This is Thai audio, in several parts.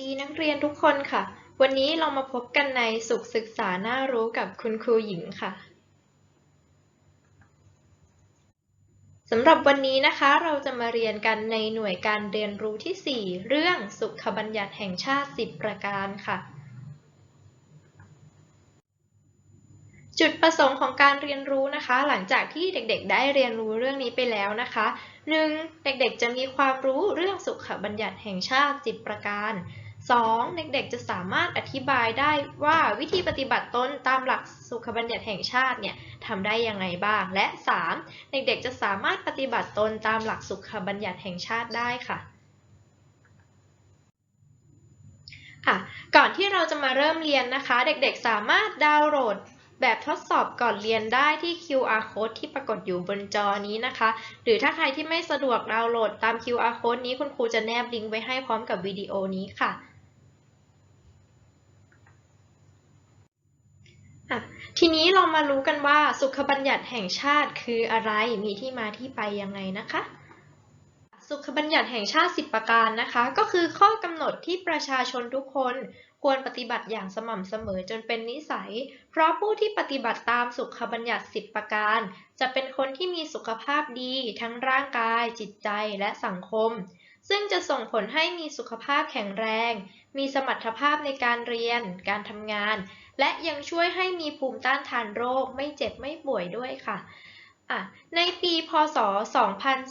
ดีนักเรียนทุกคนค่ะ วันนี้เรามาพบกันในสุขศึกษาน่ารู้กับคุณครูหญิงค่ะสำหรับวันนี้นะคะเราจะมาเรียนกันในหน่วยการเรียนรู้ที่ 4 เรื่องสุขบัญญัติแห่งชาติ 10 ประการค่ะ จุดประสงค์ของการเรียนรู้นะคะ หลังจากที่เด็กๆ ได้เรียนรู้เรื่องนี้ไปแล้วนะคะ 1. เด็กๆ จะมีความรู้เรื่องสุขบัญญัติแห่งชาติ 10 ประการ 2. เด็กๆจะสามารถอธิบายได้ว่าวิธีปฏิบัติตนตามหลักสุขบัญญัติแห่งชาติเนี่ยทำได้ยังไงบ้าง และ 3. เด็กๆจะสามารถปฏิบัติตนตามหลักสุขบัญญัติแห่งชาติได้ค่ะค่ะ ก่อนที่เราจะมาเริ่มเรียนนะคะ เด็กๆสามารถดาวน์โหลดแบบทดสอบก่อนเรียนได้ที่ QR code ที่ปรากฏอยู่บนจอนี้นะคะ หรือถ้าใครที่ไม่สะดวกดาวน์โหลดตาม QR code นี้คุณครูจะแนบลิงก์ไว้ให้พร้อมกับวิดีโอนี้ค่ะ อะ ทีนี้เรามารู้กันว่าสุขบัญญัติแห่งชาติคืออะไร มีที่มาที่ไปยังไงนะคะ สุขบัญญัติแห่งชาติ 10 ประการนะคะ ก็คือข้อกำหนดที่ประชาชนทุกคนควรปฏิบัติอย่างสม่ำเสมอจนเป็นนิสัย เพราะผู้ที่ปฏิบัติตามสุขบัญญัติ 10 ประการ จะเป็นคนที่มีสุขภาพดีทั้งร่างกาย จิตใจและสังคม ซึ่งจะส่งผลให้มีสุขภาพแข็งแรง มีสมรรถภาพในการเรียน การทำงาน และยังช่วยให้มีภูมิต้านทานโรค ไม่เจ็บไม่ป่วยด้วยค่ะ ในปีพศ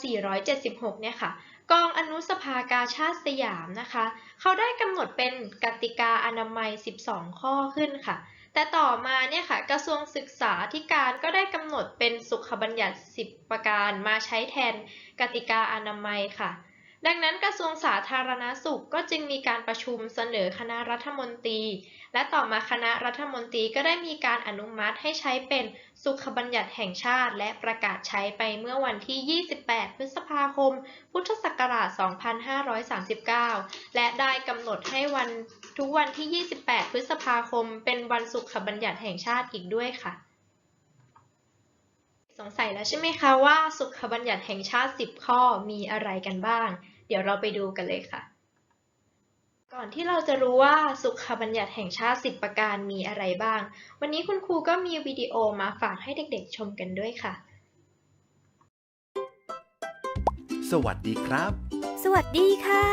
2476 เนี่ยค่ะ กองอนุสภากาชาติสยามนะคะ เขาได้กำหนดเป็นกติกาอนามัย 12 ข้อขึ้นค่ะ แต่ต่อมาเนี่ยค่ะ กระทรวงศึกษาธิการก็ได้กำหนดเป็นสุขบัญญัติ 10 ประการมาใช้แทนกติกาอนามัยค่ะ ดังนั้นกระทรวงสาธารณสุขก็จึงมีการประชุมเสนอคณะรัฐมนตรี และต่อมาคณะรัฐมนตรีก็ได้มีการอนุมัติให้ใช้เป็นสุขบัญญัติแห่งชาติ และประกาศใช้ไปเมื่อวันที่ 28 พฤษภาคม พุทธศักราช 2539 และได้กำหนดให้วันทุกวันที่ 28 พฤษภาคม เป็นวันสุขบัญญัติแห่งชาติอีกด้วยค่ะสงสัยแล้วใช่ไหมคะว่าสุขบัญญัติแห่งชาติ 10 ข้อมีอะไรกันบ้าง ดี๋ยวเราไปดูกันเลยค่ะ ก่อนที่เราจะรู้ว่าสุขบัญญัติแห่งชาติ 10 ประการมีอะไรบ้าง วันนี้คุณครูก็มีวิดีโอมาฝากให้เด็กๆ ชมกันด้วยค่ะ สวัสดีครับ สวัสดีค่ะ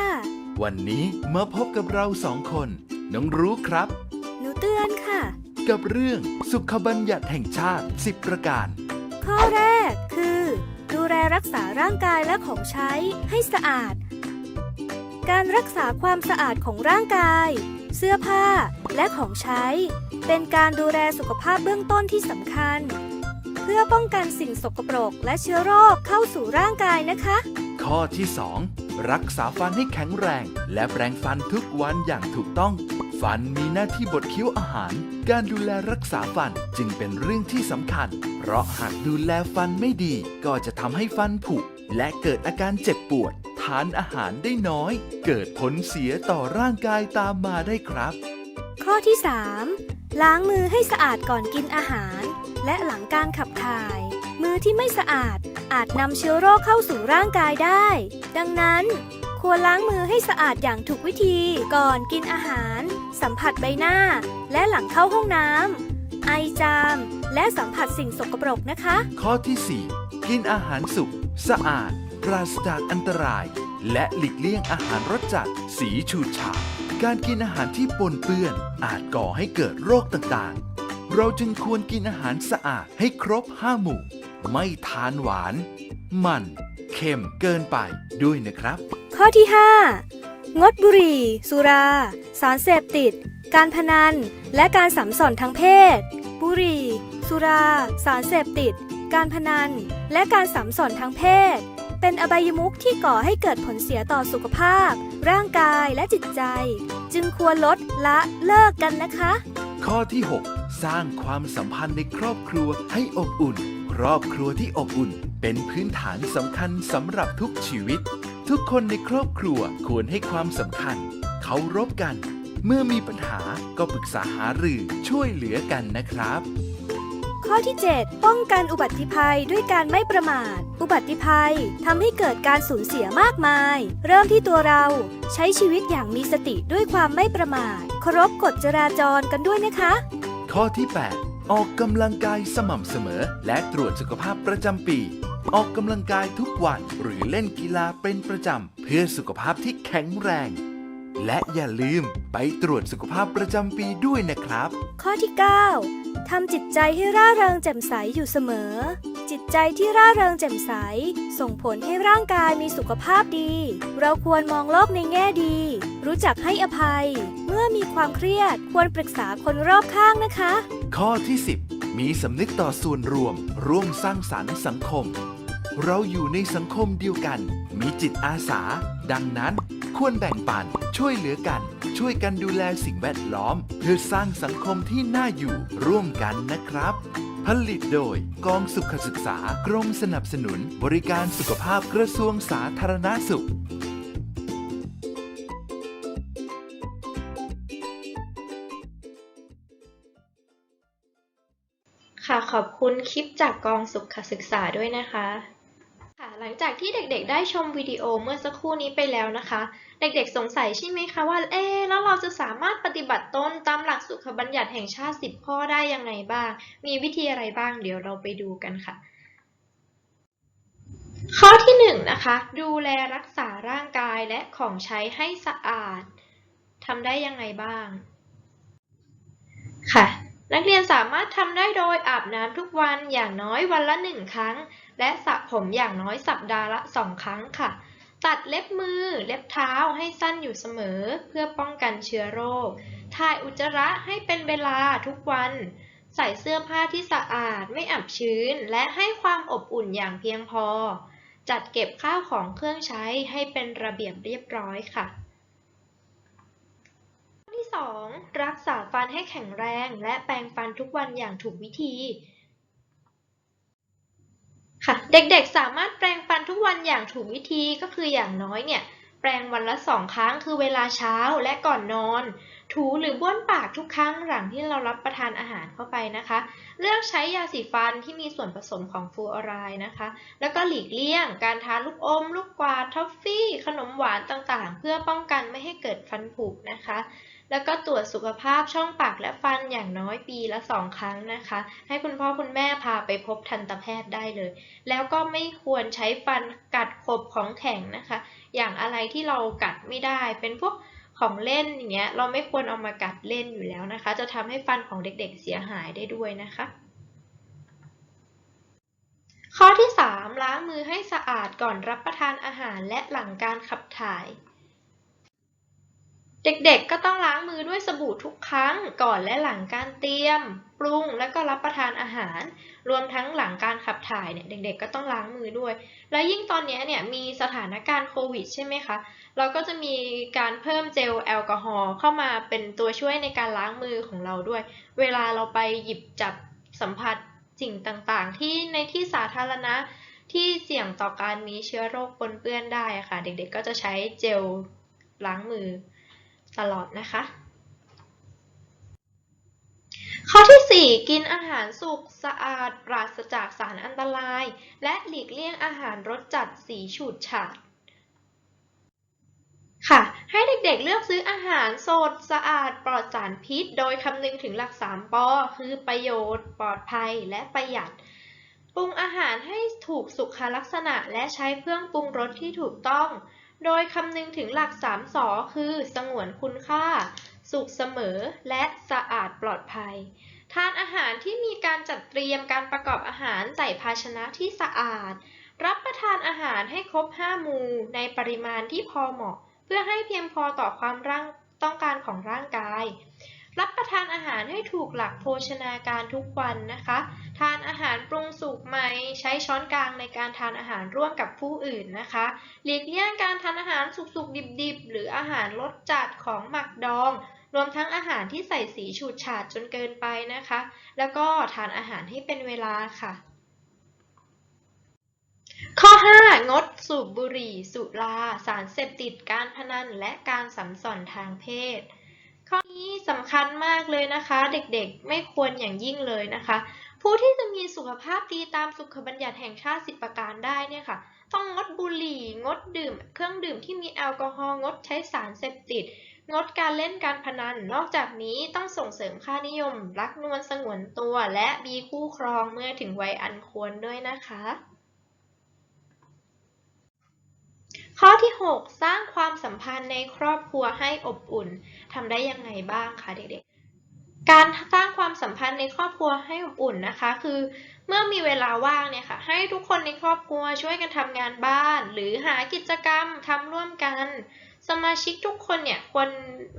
วันนี้มาพบกับเราสองคน น้องรู้ครับ หนูเตือนค่ะ กับเรื่องสุขบัญญัติแห่งชาติ 10 ประการ ข้อแรกคือ ดูแลรักษาร่างกายและของใช้ให้สะอาด การรักษาความสะอาดของร่างกาย เสื้อผ้า และของใช้ เป็นการดูแลสุขภาพเบื้องต้นที่สำคัญ เพื่อป้องกันสิ่งสกปรกและเชื้อโรคเข้าสู่ร่างกายนะคะ ข้อที่ 2 รักษาฟันให้แข็งแรง และแปรงฟันทุกวันอย่างถูกต้อง ฟันมีหน้าที่บดเคี้ยวอาหาร การดูแลรักษาฟันจึงเป็นเรื่องที่สำคัญ เพราะหากดูแลฟันไม่ดี ก็จะทำให้ฟันผุและเกิดอาการเจ็บปวดานอาหารได้น้อย เกิดผลเสียต่อร่างกายตามมาได้ครับ ข้อที่ 3 ล้างมือให้สะอาดก่อนกินอาหาร และหลังการขับถ่าย มือที่ไม่สะอาดอาจนำเชื้อโรคเข้าสู่ร่างกายได้ ดังนั้น ควรล้างมือให้สะอาดอย่างถูกวิธีก่อนกินอาหาร สัมผัสใบหน้า และหลังเข้าห้องน้ำไอจาม และสัมผัสสิ่งสกปรกนะคะ ข้อที่ 4 กินอาหารสุกสะอาด ปราศจากอันตราย และหลีกเลี่ยงอาหารรสจัด สีฉูดฉาดการกินอาหารที่ปนเปื้อน อาจก่อให้เกิดโรคต่างๆ เราจึงควรกินอาหารสะอาดให้ครบ5หมู่ ไม่ทานหวาน มัน เค็มเกินไปด้วยนะครับ ข้อที่ 5 งดบุหรี่ สุรา สารเสพติด การพนัน และการสัมสอนทางเพศ บุหรี่ สุรา สารเสพติด การพนัน และการสัมสอนทางเพศ เป็นอบายมุขที่ก่อให้เกิดผลเสียต่อสุขภาพ ร่างกายและจิตใจ จึงควรลดละเลิกกันนะคะ ข้อที่ 6 สร้างความสัมพันธ์ในครอบครัวให้อบอุ่น ครอบครัวที่อบอุ่น เป็นพื้นฐานสำคัญสำหรับทุกชีวิต ทุกคนในครอบครัวควรให้ความสำคัญเคารพกัน เมื่อมีปัญหาก็ปรึกษาหารือช่วยเหลือกันนะครับ ข้อที่ 7 ป้องกันอุบัติภัยด้วยการไม่ประมาท อุบัติภัยทำให้เกิดการสูญเสียมากมาย เริ่มที่ตัวเรา ใช้ชีวิตอย่างมีสติด้วยความไม่ประมาทเคารพกฎจราจรกันด้วยนะคะ ข้อที่ 8 ออกกำลังกายสม่ำเสมอ และตรวจสุขภาพประจำปี ออกกำลังกายทุกวันหรือเล่นกีฬาเป็นประจำเพื่อสุขภาพที่แข็งแรง และอย่าลืมไปตรวจสุขภาพประจำปีด้วยนะครับ ข้อที่ 9 ทำจิตใจให้ร่าเริงแจ่มใสอยู่เสมอ จิตใจที่ร่าเริงแจ่มใส ส่งผลให้ร่างกายมีสุขภาพดี เราควรมองโลกในแง่ดี รู้จักให้อภัย เมื่อมีความเครียดควรปรึกษาคนรอบข้างนะคะ ข้อที่ 10 มีสำนึกต่อส่วนรวม ร่วมสร้างสรรค์สังคม เราอยู่ในสังคมเดียวกัน มีจิตอาสา ดังนั้น ควรแบ่งปัน ช่วยเหลือกัน ช่วยกันดูแลสิ่งแวดล้อม เพื่อสร้างสังคมที่น่าอยู่ร่วมกันนะครับ ผลิตโดยกองสุขศึกษากรมสนับสนุน บริการสุขภาพกระทรวงสาธารณสุขค่ะขอบคุณคลิปจากกองสุขศึกษาด้วยนะคะค่ะ หลังจากที่เด็กๆ ได้ชมวิดีโอเมื่อสักครู่นี้ไปแล้วนะคะ เด็กๆ สงสัยใช่ไหมคะว่า เอ๊แล้วเราจะสามารถปฏิบัติต้นตามหลักสุขบัญญัติแห่งชาติ 10 ข้อได้ยังไงบ้าง มีวิธีอะไรบ้าง เดี๋ยวเราไปดูกันค่ะ ข้อที่หนึ่งนะคะ ดูแลรักษาร่างกายและของใช้ให้สะอาด ทำได้ยังไงบ้าง ค่ะ นักเรียนสามารถทำได้โดยอาบน้ำทุกวันอย่างน้อยวันละหนึ่งครั้ง และสระผมอย่างน้อยสัปดาห์ละสองครั้งค่ะ ตัดเล็บมือเล็บเท้าให้สั้นอยู่เสมอ เพื่อป้องกันเชื้อโรค ถ่ายอุจจาระให้เป็นเวลาทุกวัน ใส่เสื้อผ้าที่สะอาดไม่อับชื้น และให้ความอบอุ่นอย่างเพียงพอ จัดเก็บข้าวของเครื่องใช้ให้เป็นระเบียบเรียบร้อยค่ะ ที่ 2 รักษาฟันให้แข็งแรงและแปรงฟันทุกวันอย่างถูกวิธีค่ะเด็กๆสามารถแปรงฟันทุกวันอย่างถูกวิธีก็คืออย่างน้อยเนี่ยแปรงวันละสองครั้งคือเวลาเช้าและก่อนนอน ถูหรือบ้วนปากทุกครั้งหลังที่เรารับประทานอาหารเข้าไปนะคะ เลือกใช้ยาสีฟันที่มีส่วนผสมของฟลูออไรด์นะคะ แล้วก็หลีกเลี่ยง การทานลูกอม ลูกกวาด ทอฟฟี่ ขนมหวานต่างๆ เพื่อป้องกันไม่ให้เกิดฟันผุนะคะ แล้วก็ตรวจสุขภาพช่องปากและฟันอย่างน้อยปีละสองครั้งนะคะ ให้คุณพ่อคุณแม่พาไปพบทันตแพทย์ได้เลย แล้วก็ไม่ควรใช้ฟันกัดขบของแข็งนะคะ อย่างอะไรที่เรากัดไม่ได้ เป็นพวกของเล่นอย่างเงี้ย เราไม่ควรเอามากัดเล่นอยู่แล้วนะคะ จะทำให้ฟันของเด็กๆเสียหายได้ด้วยนะคะข้อที่ 3 ล้างมือให้สะอาดก่อนรับประทานอาหารและหลังการขับถ่าย เด็กๆ ก็ต้องล้างมือด้วยสบู่ทุกครั้งก่อนและหลังการเตรียม ปรุงและก็รับประทานอาหาร รวมทั้งหลังการขับถ่ายเนี่ยเด็กๆ ก็ต้องล้างมือด้วย แล้วยิ่งตอนนี้เนี่ยมีสถานการณ์โควิดใช่ไหมคะ เราก็จะมีการเพิ่มเจลแอลกอฮอล์เข้ามาเป็นตัวช่วยในการล้างมือของเราด้วย เวลาเราไปหยิบจับสัมผัสสิ่งต่างๆ ที่ในที่สาธารณะที่เสี่ยงต่อการมีเชื้อโรคปนเปื้อนได้ะค่ะ เด็กๆ ก็จะใช้เจลล้างมือ ตลอดนะคะ ข้อที่ 4 กินอาหารสุกสะอาด ปราศจากสารอันตราย และหลีกเลี่ยงอาหารรสจัดสีฉูดฉาดค่ะ ให้เด็กๆเลือกซื้ออาหารสดสะอาด ปลอดสารพิษ โดยคำนึงถึงหลัก 3ปอคือประโยชน์ ปลอดภัย และประหยัด ปรุงอาหารให้ถูกสุขลักษณะ และใช้เครื่องปรุงรสที่ถูกต้อง โดยคำนึงถึงหลัก3สอคือสงวนคุณค่า สุขเสมอและสะอาดปลอดภัย ทานอาหารที่มีการจัดเตรียมการประกอบอาหารใส่ภาชนะที่สะอาด รับประทานอาหารให้ครบ 5 มูในปริมาณที่พอเหมาะ เพื่อให้เพียงพอต่อความร่างต้องการของร่างกาย รับประทานอาหารให้ถูกหลักโภชนาการทุกวันนะคะ ทานอาหารปรุงสุกใหม่ ใช้ช้อนกลางในการทานอาหารร่วมกับผู้อื่นนะคะ หลีกเลี่ยงการทานอาหารสุกๆ ดิบๆ หรืออาหารรสจัดของหมักดอง รวมทั้งอาหารที่ใส่สีฉูดฉาดจนเกินไปนะคะ แล้วก็ทานอาหารให้เป็นเวลาค่ะ ข้อ 5 งดสูบบุหรี่ สุรา สารเสพติด การพนัน และการสัมสอนทางเพศ ข้อนี้สำคัญมากเลยนะคะ เด็กๆ ไม่ควรอย่างยิ่งเลยนะคะ ผู้ที่จะมีสุขภาพดีตามสุขบัญญัติแห่งชาติ 10 ประการได้เนี่ยค่ะ ต้องงดบุหรี่ งดดื่ม เครื่องดื่มที่มีแอลกอฮอล์งดใช้สารเสพติด งดการเล่นการพนัน นอกจากนี้ต้องส่งเสริมค่านิยม รักนวลสงวนตัว และมีคู่ครองเมื่อถึงวัยอันควรด้วยนะคะ ข้อที่ 6 สร้างความสัมพันธ์ในครอบครัวให้อบอุ่นทำได้ยังไงบ้างคะเด็กๆ การสร้างความสัมพันธ์ในครอบครัวให้อบอุ่นนะคะ คือ เมื่อมีเวลาว่างเนี่ยค่ะให้ทุกคนในครอบครัวช่วยกันทำงานบ้าน หรือหากิจกรรมทำร่วมกัน สมาชิกทุกคนเนี่ยควร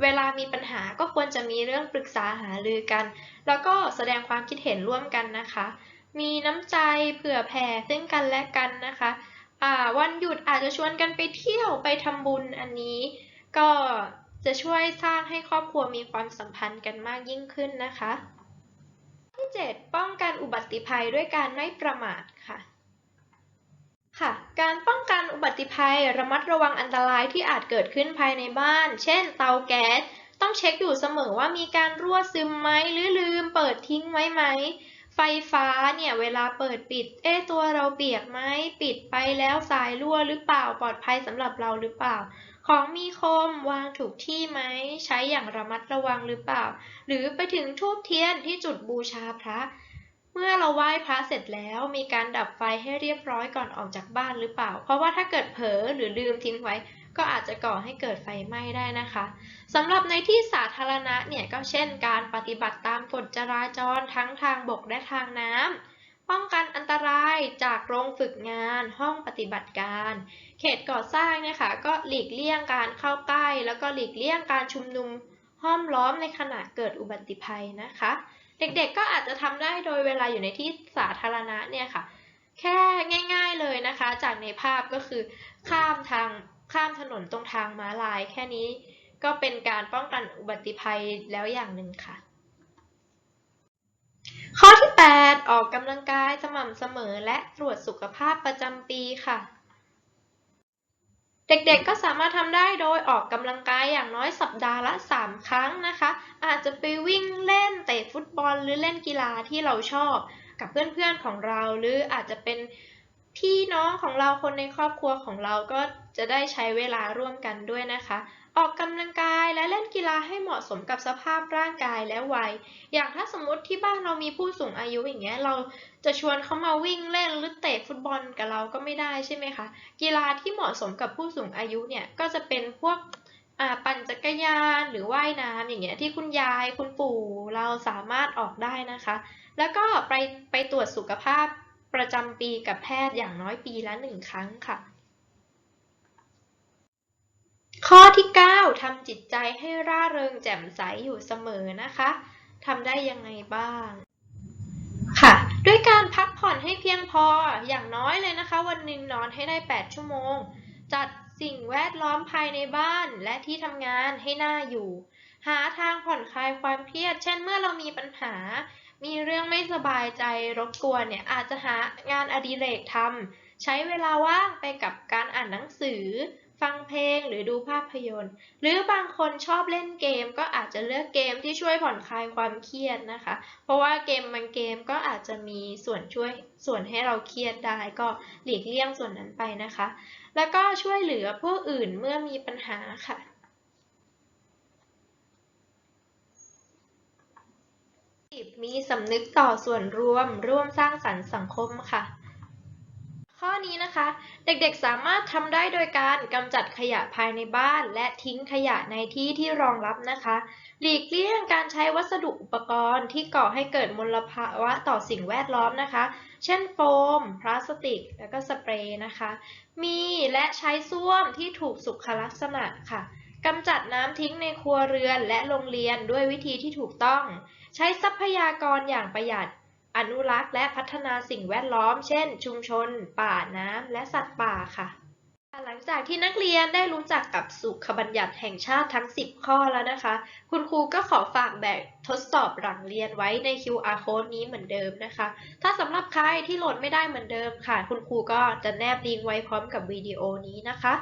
เวลามีปัญหาก็ควรจะมีเรื่องปรึกษาหารือกัน แล้วก็แสดงความคิดเห็นร่วมกันนะคะ มีน้ำใจเผื่อแผ่ซึ่งกันและกันนะคะ วันหยุดอาจจะชวนกันไปเที่ยวไปทำบุญอันนี้ ก็จะช่วยสร้างให้ครอบครัวมีความสัมพันธ์กันมากยิ่งขึ้นนะคะ ที่ 7 ป้องกันอุบัติภัยด้วยการไม่ประมาทค่ะค่ะ การป้องกันอุบัติภัยระมัดระวังอันตรายที่อาจเกิดขึ้นภายในบ้าน เช่น เตาแก๊ส ต้องเช็คอยู่เสมอว่ามีการรั่วซึมไหมหรือลืมเปิดทิ้งไว้ไหม ไฟฟ้าเนี่ยเวลาเปิดปิด เอ๊ะตัวเราเปียกไหมปิดไปแล้วสายรั่วหรือเปล่าปลอดภัยสำหรับเราหรือเปล่า ของมีคมวางถูกที่ไหมใช้อย่างระมัดระวังหรือเปล่า หรือไปถึงทูบเทียนที่จุดบูชาพระ เมื่อเราไหว้พระเสร็จแล้วมีการดับไฟให้เรียบร้อยก่อนออกจากบ้านหรือเปล่า เพราะว่าถ้าเกิดเผลอหรือลืมทิ้งไว้ ก็อาจจะก่อให้เกิดไฟไหม้ได้นะคะสำหรับในที่สาธารณะเนี่ยก็เช่น การปฏิบัติตามกฎจราจรทั้งทางบกและทางน้ำป้องกันอันตรายจากโรงฝึกงาน ห้องปฏิบัติการ เขตก่อสร้างนี่ยค่ะก็หลีกเลี่ยงการเข้าใกล้ แล้วก็หลีกเลี่ยงการชุมนุมห้อมล้อมในขณะเกิดอุบัติภัยนะคะ เด็กๆก็อาจจะทำได้โดยเวลาอยู่ในที่สาธารณะเนี่ยค่ะ แค่ง่าย ๆเลยนะคะ จากในภาพก็คือข้ามทาง ข้ามถนนตรงทางม้าลาย แค่นี้ก็เป็นการป้องกันอุบัติภัยแล้วอย่างหนึ่งค่ะ ข้อที่ 8 ออกกำลังกายสม่ำเสมอและตรวจสุขภาพประจำปีค่ะ เด็กๆก็สามารถทำได้โดยออกกำลังกายอย่างน้อยสัปดาห์ละ 3 ครั้งนะคะ อาจจะไปวิ่งเล่นเตะฟุตบอลหรือเล่นกีฬาที่เราชอบกับเพื่อนๆของเราหรืออาจจะเป็น พี่น้องของเราคนในครอบครัวของเราก็จะได้ใช้เวลาร่วมกันด้วยนะคะ ออกกำลังกายและเล่นกีฬาให้เหมาะสมกับสภาพร่างกายและวัย อย่างถ้าสมมติที่บ้านเรามีผู้สูงอายุอย่างเงี้ยเราจะชวนเขามาวิ่งเล่นหรือเตะฟุตบอลกับเราก็ไม่ได้ใช่ไหมคะ กีฬาที่เหมาะสมกับผู้สูงอายุเนี่ยก็จะเป็นพวกปั่นจักรยานหรือว่ายน้ำอย่างเงี้ยที่คุณยายคุณปู่เราสามารถออกได้นะคะ แล้วก็ไปไปตรวจสุขภาพ ประจำปีกับแพทย์อย่างน้อยปีละหนึ่งครั้งค่ะ ข้อที่ 9ทำจิตใจให้ร่าเริงแจ่มใสอยู่เสมอนะคะทำได้ยังไงบ้างค่ะ ด้วยการพักผ่อนให้เพียงพออย่างน้อยเลยนะคะ วันหนึ่งนอนให้ได้ 8 ชั่วโมง จัดสิ่งแวดล้อมภายในบ้านและที่ทำงานให้น่าอยู่ หาทางผ่อนคลายความเครียด เช่นเมื่อเรามีปัญหา มีเรื่องไม่สบายใจรบกวนเนี่ยอาจจะหางานอดิเรกทำใช้เวลาว่างไปกับการอ่านหนังสือ ฟังเพลงหรือดูภาพยนตร์ หรือบางคนชอบเล่นเกม ก็อาจจะเลือกเกมที่ช่วยผ่อนคลายความเครียดนะคะ เพราะว่าเกมบางเกมก็อาจจะมีส่วนช่วยส่วนให้เราเครียดได้ก็หลีกเลี่ยงส่วนนั้นไปนะคะ แล้วก็ช่วยเหลือผู้อื่นเมื่อมีปัญหาค่ะ มีสำนึกต่อส่วนรวม ร่วมสร้างสรรค์สังคมค่ะ ข้อนี้นะคะ เด็กๆสามารถทำได้โดยการกำจัดขยะภายในบ้าน และทิ้งขยะในที่ที่รองรับนะคะ หลีกเลี่ยงการใช้วัสดุอุปกรณ์ที่ก่อให้เกิดมลภาวะต่อสิ่งแวดล้อมนะคะ เช่นโฟม พลาสติก แล้วก็สเปรย์นะคะ มีและใช้ส้วมที่ถูกสุขลักษณะค่ะกำจัดน้ำทิ้งในครัวเรือนและโรงเรียนด้วยวิธีที่ถูกต้อง ใช้ทรัพยากรอย่างประหยัด อนุรักษ์และพัฒนาสิ่งแวดล้อม เช่น ชุมชน ป่าน้ำ และสัตว์ป่าค่ะ หลังจากที่นักเรียนได้รู้จักกับสุขบัญญัติแห่งชาติทั้ง 10 ข้อแล้วนะคะ คุณครูก็ขอฝากแบบทดสอบหลังเรียนไว้ใน QR code นี้เหมือนเดิมนะคะ ถ้าสำหรับใครที่โหลดไม่ได้เหมือนเดิมค่ะ คุณครูก็จะแนบลิงก์ไว้พร้อมกับวิดีโอนี้นะคะ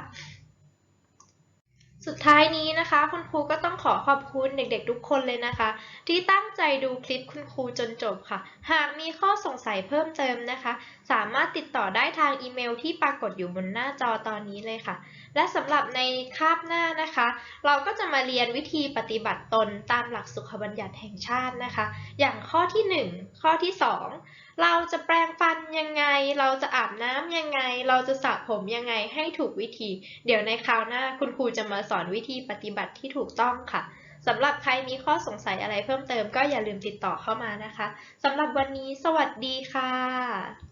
สุดท้ายนี้นะคะ คุณครูก็ต้องขอขอบคุณเด็กๆทุกคนเลยนะคะ ที่ตั้งใจดูคลิปคุณครูจนจบค่ะ หากมีข้อสงสัยเพิ่มเติมนะคะ สามารถติดต่อได้ทางอีเมลที่ปรากฏอยู่บนหน้าจอตอนนี้เลยค่ะ และสำหรับในคาบหน้านะคะ เราก็จะมาเรียนวิธีปฏิบัติตนตามหลักสุขบัญญัติแห่งชาตินะคะ อย่างข้อที่ 1 ข้อที่ 2 เราจะแปรงฟันยังไง เราจะอาบน้ำยังไง เราจะสระผมยังไงให้ถูกวิธี เดี๋ยวในคราวหน้าคุณครูจะมาสอนวิธีปฏิบัติที่ถูกต้องค่ะสำหรับใครมีข้อสงสัยอะไรเพิ่มเติมก็อย่าลืมติดต่อเข้ามานะคะสำหรับวันนี้สวัสดีค่ะ